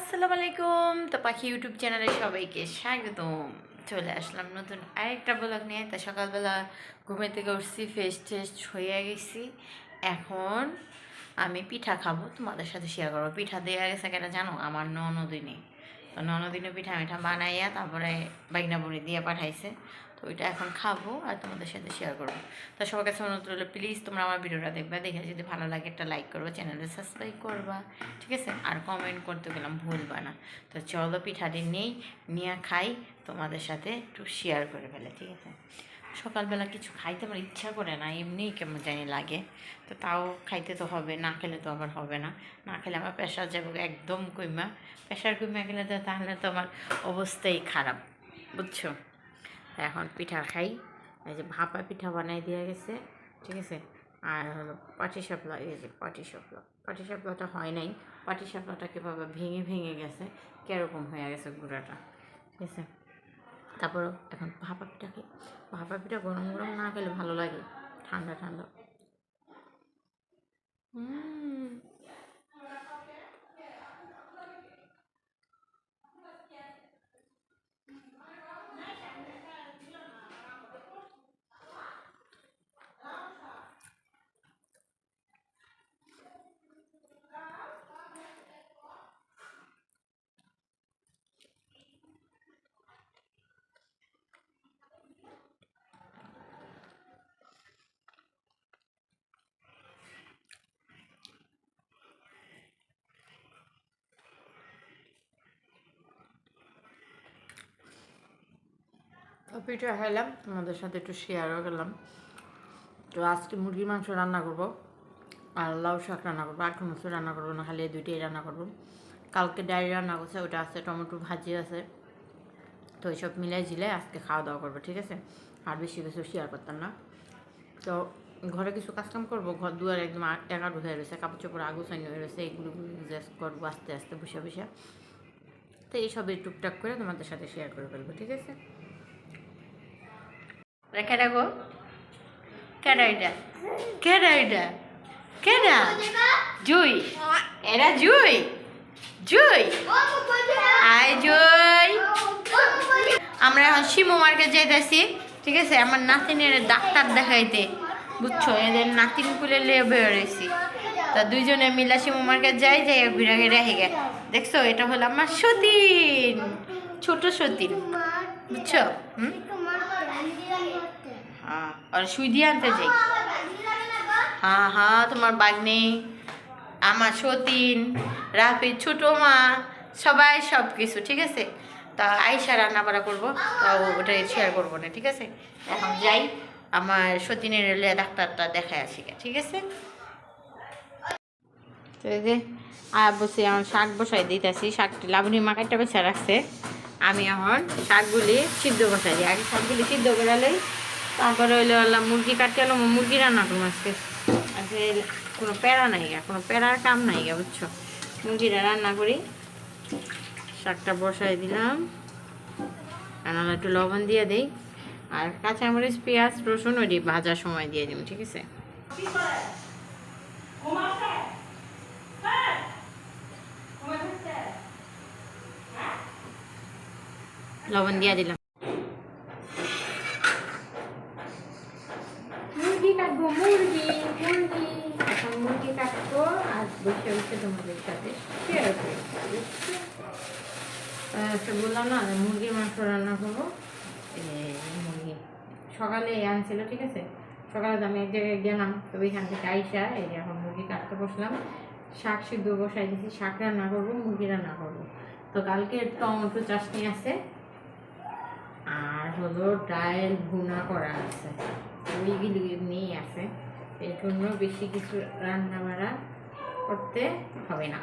আসসালামু আলাইকুম। তো পাখি ইউটিউব চ্যানেলে সবাইকে স্বাগতম। চলে আসলাম নতুন আরেকটা ব্লগ নিয়ে। তা সকালবেলা ঘুমে থেকে উঠছি ফেস টেস্ট হয়ে গেছি। এখন আমি পিঠা খাব। তোমাদের সাথে শেয়ার করব। পিঠা দেওয়া গেছে কেন জানো? আমার ননদিনে তো ননদিনে পিঠা মিঠা বানাইয়া তারপরে বাইনা বড়ি দিয়ে পাঠাইছে। তো ওইটা এখন খাব আর তোমাদের সাথে শেয়ার করব। তো সবার কাছে অনুরোধ রইল প্লিজ তোমরা আমার ভিডিওটা দেখবে, দেখে যদি ভালো লাগে একটা লাইক করব চ্যানেলে সাবস্ক্রাইব করবা, ঠিক আছে? আর কমেন্ট করতে গেলাম ভুলবা না। তো চলো পিঠাটি নেই, নিয়ে খাই, তোমাদের সাথে একটু শেয়ার করে ফেলে, ঠিক আছে? সকালবেলা কিছু খাইতে আমার ইচ্ছা করে না এমনিই কেমন জানি লাগে। তো তাও খাইতে তো হবে, না খেলে তো আবার হবে না। না খেলে আমার প্রেশার যাবে একদম কইমা। প্রেশার কইমা গেলে তো তাহলে তো আমার অবস্থাই খারাপ, বুঝছ? এখন পিঠা খাই। এই যে ভাপা পিঠা বানাই দেওয়া গেছে, ঠিক আছে? আর হলো পাটি সাপলা এই যে পাটি সাপলা পাটি সাপলাটা হয় নাই। পাটি সাপলাটা কীভাবে ভেঙে ভেঙে গেছে। কীরকম হয়ে গেছে গুঁড়াটা, ঠিক আছে? তারপর এখন ভাপা পিঠা খাই ভাপা পিঠা গরম গরম না খেলে ভালো লাগে, ঠান্ডা ঠান্ডা। হুম পিঠা খাইলাম, তোমাদের সাথে একটু শেয়ারও করলাম। তো আজকে মুরগির মাংস রান্না করব, আর লাউ শাক রান্না করব, আর কোনো রান্না করব না, খালি দুইটাই রান্না করব। কালকে ডায়েরি রান্না করছে, ওটা আছে, টমেটো ভাজি আছে। তো এইসব মিলাই ঝিলে আজকে খাওয়া দাওয়া করব, ঠিক আছে? আর বেশি কিছু শেয়ার করতাম না। তো ঘরে কিছু কাজকাম করব, ঘর দুয়ার একদম একার হয়ে রয়েছে, কাপড় চোপড় আগুছানি হয়ে রয়েছে এইগুলো জাস্ট করব আস্তে আস্তে, বসে বসে। তো এইসবই টুকটাক করে তোমাদের সাথে শেয়ার করে ফেলব, ঠিক আছে? রেখে রাখো। কেডা এটা? কেডা এটা? কেডা? জুই। এরা জুই। জুই। আয় জুই। আমরা এখন শিমু মার্কেট যাইতেছি। ঠিক আছে? আমার নাতিনের ডাক্তার দেখাইতে। বুঝছ? এদের নাতিন কুলে লিয়ে বেরোয়েছি তা দুইজনে মিলা শিমু মার্কেট যাই যাই ঘুরে ঘুরে হেগে দেখছ? এটা হলো আমার সতীন। ছোট সতীন বুঝছ? হ্যাঁ আর সুই দিয়ে আনতে যাই। হ্যাঁ হ্যাঁ তোমার বাগনি, আমার সতীন, রাফির ছোটো মা, সবাই সব কিছু ঠিক আছে? তা আইসা রান্না বাড়া করব, তাও ওটা শেয়ার করব না, ঠিক আছে? এখন যাই, আমার সতীনের ডাক্তারটা দেখায় আসি, ঠিক আছে? তো আর বসে আমার শাক বসাই দিতেছি, শাকটি লাবণী মাকাইটা বেছা রাখছে। আমি এখন শাকগুলি সিদ্ধ বসাই দিই আগে শাকগুলি সিদ্ধ করে লই, তারপরে হইলে হলাম মুরগি কাটতে হলো মুরগি রান্না করব আজকে। আজকে কোনো প্যারা নাই গা, কোনো প্যারার কাম নাই গা, বুঝছ? মুরগিটা রান্না করি। শাকটা বসাই দিলাম। রান্না একটু লবণ দিয়ে দিই। আর কাঁচামরিচ, পেঁয়াজ, রসুন, ওই ভাজার সময় দিয়ে দিব, ঠিক আছে? লবণ দিয়ে দিলাম মুরগি কাটবো এখন মুরগি কাটবো আর বসে বললাম না মুরগির মাংস রান্না করব মুরগি সকালে আনছিল ঠিক আছে সকালে আমি এক জায়গায় গেলাম তো ওইখান থেকে আইসা এই এখন মুরগি কাটতে বসলাম শাক সিদ্ধ বসাই দিয়েছি শাক রান্না করব মুরগি রান্না করব তো কালকে টমেটো চাটনি আছে হলো ডাল ভুনা করা আছে। ওইগুলি এমনিই আছে। এই জন্য বেশি কিছু রান্না বাড়া করতে হবে না।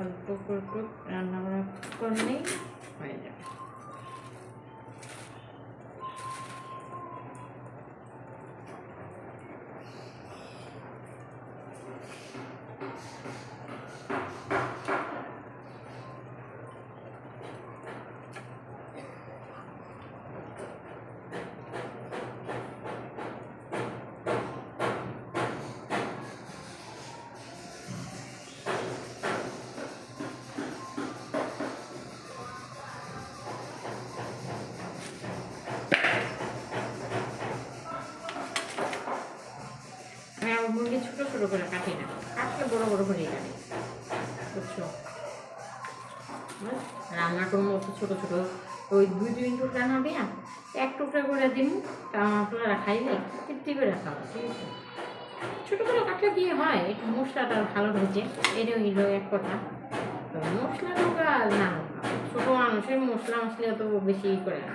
অল্প অল্প রান্না বাড়া করলেই হয়ে যাবে। কাটলে বড় বড় করে বুঝছ? রান্না করব ছোটো ছোটো। ওই দুই দুই টুকরা না দিয়া এক টুকরা করে দিন তা আপনারা খাইলে তৃপ্তি করে খাওয়া ঠিক আছে? ছোটো করে কাটলে কি হয়, একটু মশলাটা ভালো হয়েছে এটা হইল এক কথা। মশলা ঢোকা না, ছোটো মানুষের মশলা মশলা তো বেশি করে না।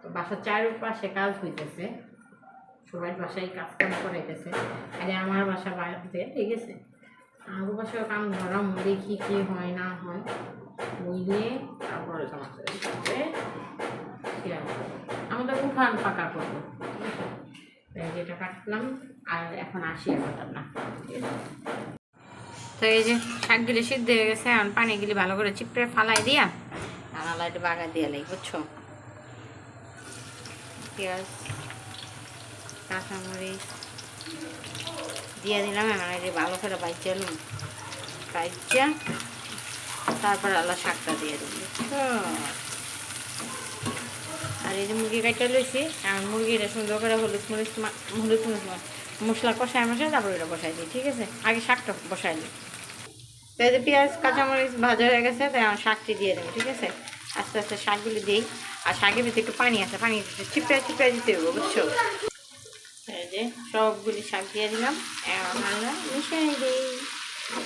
তো বাসার চারপাশে কাজ হইতেছে। সবাই বাসায় কাজ কাম করাইতেছে আরে আমার বাসা বাড়িতে, ঠিক আছে? আমার বাসায় কাম ধরাম, দেখি কি হয়, না হয়। বুঝলে? তারপরে তোমাকে সাথে। আমাদের উঠান পাকা করব যেটা কাটলাম, আর এখন আসি এখন না। তো এই যে শাকগুলি সিদ্ধ হয়ে গেছে, এখন পানিগুলি ভালো করে চিপড়ে ফালাই দিয়া জানালা একটু বাগা দিয়ে লাই, বুঝছ? পেঁয়াজ কাঁচামরিচ দিয়ে দিলাম এখন এই ভালো করে বাইচা লুম বাইচা, তারপর আল্লাহ শাকটা দিয়ে দিল আর এই যে মুরগি কাটটা লইছি এখন মুরগিটা সুন্দর করে হলুদ মরিচ হলুদ মশলা কষায় মশাই তারপর ওটা বসাই দিই, ঠিক আছে? আগে শাকটা বসাই দিই তো যে পেঁয়াজ, কাঁচামরিচ ভাজা হয়ে গেছে, তাই আমার শাকটি দিয়ে দেবো, ঠিক আছে? আস্তে আস্তে শাকগুলি দিই, আর শাকের ভিতরে একটু পানি আছে, পানি চিপড়ে চিপড়ে দিতে হবে বুঝছ? যে সবগুলি শাক দিয়ে দিলাম। আমরা মিশিয়ে দিই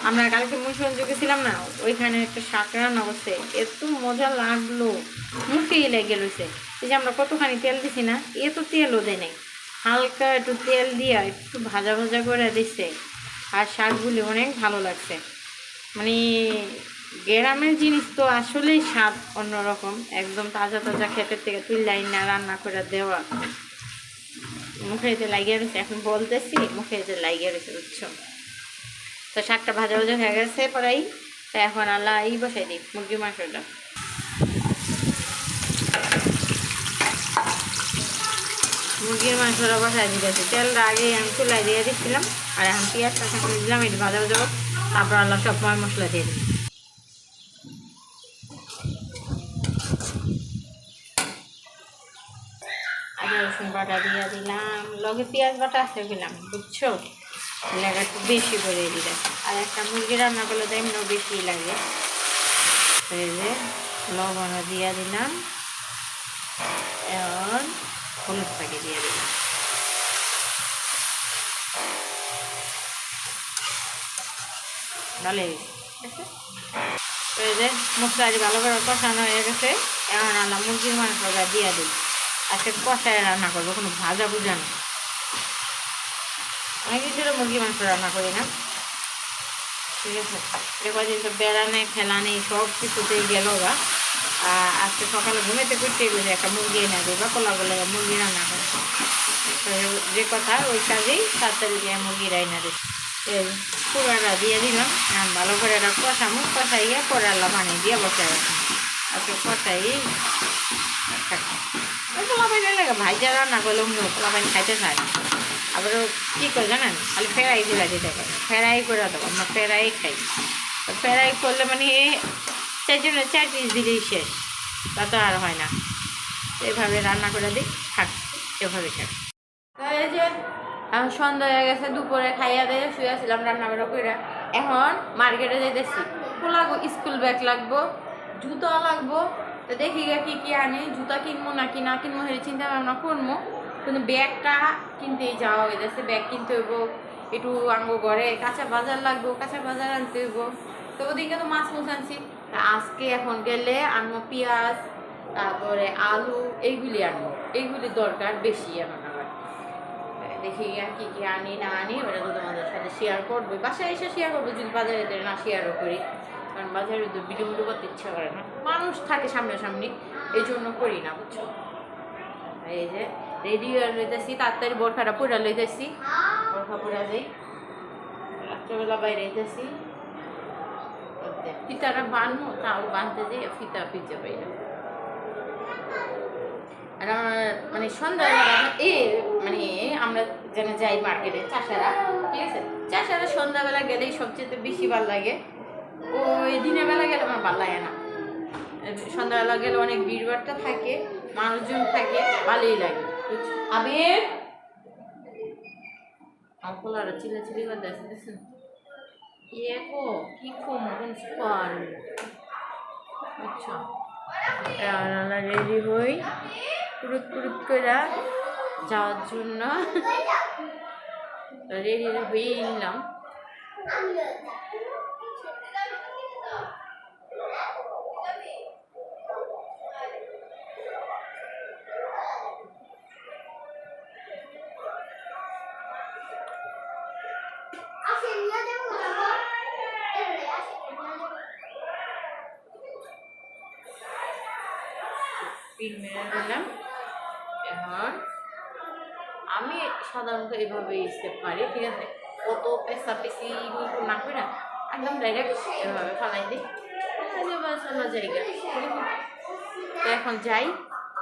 আমরা কালকে মুসলমান গেছিলাম না, ওইখানে একটা শাক রান্না করছে। এত মজা লাগল মুখেই লেগে রয়েছে এই যে আমরা কতখানি তেল দিছি না এ তো তেলও দেয় নাই। হালকা একটু তেল দিয়া একটু ভাজা ভাজা করে দিচ্ছে আর শাকগুলি অনেক ভালো লাগছে। মানে গ্রামের জিনিস তো আসলেই স্বাদ অন্যরকম। একদম তাজা তাজা ক্ষেতের থেকে তুললাই না রান্না করে দেওয়া। মুখে এতে লাগিয়ে রয়েছে এখন বলতেছি, মুখে যে লাগিয়ে রয়েছে বুঝছ? তো শাকটা ভাজা ভাজা হয়ে গেছে পরাই তো এখন আল্লাহ এই বসাই দিই, মুরগির মাংসটা। মুরগির মাংসটা বসাই দিতেছি। তেলটা আগে আমি চুলাই দিয়ে দিচ্ছিলাম, আর এখন পেঁয়াজটা দিলাম এটা ভাজা ভাজা তারপর আল্লাহ সব মশলা দিয়ে দিই আদা রসুন বাটা দিয়ে দিলাম, লগে পেঁয়াজ বাটা আছে দিলাম বুঝছ? লেগা একটু বেশি করে দিলাম। আর একটা মুরগি রান্না করলে তো এমনিও বেশি লাগে। এই যে লবণ দিয়ে দিলাম। এখন হলুদটাকে দিয়ে দিলাম। ভালো করে কষানো হয়ে গেছে। এখন আল্লাহ মুরগির মাংসটা দিয়ে দিই। আজকে কষায় রান্না করব, কোনো ভাজা ভুজা না অনেক কিছু মুরগি মাংস রান্না করি না। ঠিক আছে? এবার বেড়া নেই খেলা নেই, সব কিছুতেই গেল আর আজকে সকালে ঘুমেতে করতে গেলে একটা মুরগি এনে দিই বা কলা বলে মুরগি রান্না করে। যে কথা, ওই কাজেই তাড়াতাড়ি দিয়ে মুরগিরা এনে দিই। এই পুরাটা দিয়ে দিলাম। ভালো করে এটা কষামো, কষাইয়া পরে আল্লাহ পানি দিয়ে বসাই রাখলাম আজকে কষাই ওই পোলাপাইন লাগে ভাইজা রান্না করলে অন্য পোলাপাইন খাইতে চায় না আবার কী করে জানেন? খালি ফেরাই করে দিতে পারে ফেরাই করে দেবো আমরা ফেরাই খাই। ফেরাই করলে মানে চারজনে চার পিস দিলেই শেষ। তা তো আর হয় না। এভাবে রান্না করে দিই থাক। এভাবে থাক। এই সন্ধ্যা হয়ে গেছে দুপুরে খাইয়া দিয়ে শুয়েছিলাম রান্না করে করে এখন মার্কেটে যেতেছি লাগবো স্কুল ব্যাগ লাগবো, জুতো লাগবো। তো দেখি গে কি কি আনি, জুতা কিনবো নাকি না কিনবো হেরে চিন্তা ভাবনা করব। কিন্তু ব্যাগটা কিনতেই যাওয়া হয়ে যাচ্ছে ব্যাগ কিনতে হইব, একটু আঙ্গো ঘরে, কাঁচা বাজার লাগবো, কাঁচা বাজার আনতে হইব। তো ওদিকে তো মাছ মুছ আনছি। আজকে এখন গেলে আনব পেঁয়াজ, তারপরে আলু, এইগুলি আনব। এইগুলি দরকার বেশি এখন আবার দেখি কি কি আনি, না আনি, ওটা তো তোমাদের সাথে শেয়ার করব। বাসায় এসে শেয়ার করব, যদি বাজারে না শেয়ারও করি। কারণ বাজারে তো ভিডিও ভিডিও করতে ইচ্ছা করে না। মানুষ থাকে সামনাসামনি এই জন্য করি না, বুঝছ? এই যে রেডি হয়ে লইতেছি, তাড়াতাড়ি বোরখাটা পুরা লইতেছি। বোরখা পুরা যাই রাত্রেবেলা বাইরে যেতেছি ফিতাটা বানবো, তাও বানতে যাই ফিতা পিজে পাই না আর আমার মানে সন্ধ্যাবেলা এ মানে আমরা যেন যাই মার্কেটে চাষারা, ঠিক আছে? চাষারা সন্ধ্যাবেলা গেলেই সবচেয়ে বেশি ভালো লাগে। ওই দিনের বেলা গেলে আমার ভালো লাগে না। সন্ধ্যাবেলা গেলে অনেক ভিড় ভাড়টা থাকে, মানুষজন থাকে, ভালোই লাগে? আবির! অঙ্কল আর চিল্লা চিল্লি করে দেখছে দেখছেন একো কি কম এখন সুপার। আচ্ছা। রেডি হই, কুরুত কুরুত করে যাওয়ার জন্য। রেডি হয়ে নিলাম। পিন মেরে এখন আমি সাধারণত এভাবে স্টেপ মারি, ঠিক আছে? কত পেশা পেশি না করে না একদম ডাইরেক্ট এভাবে ফালাই দিই বাস আমার জায়গা তো এখন যাই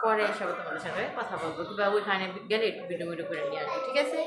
পরে এসব তোমাদের সাথে কথা বলব কিংবা ওইখানে গেলে একটু ভিডিও ভিডিও করে নিয়ে আসব ঠিক আছে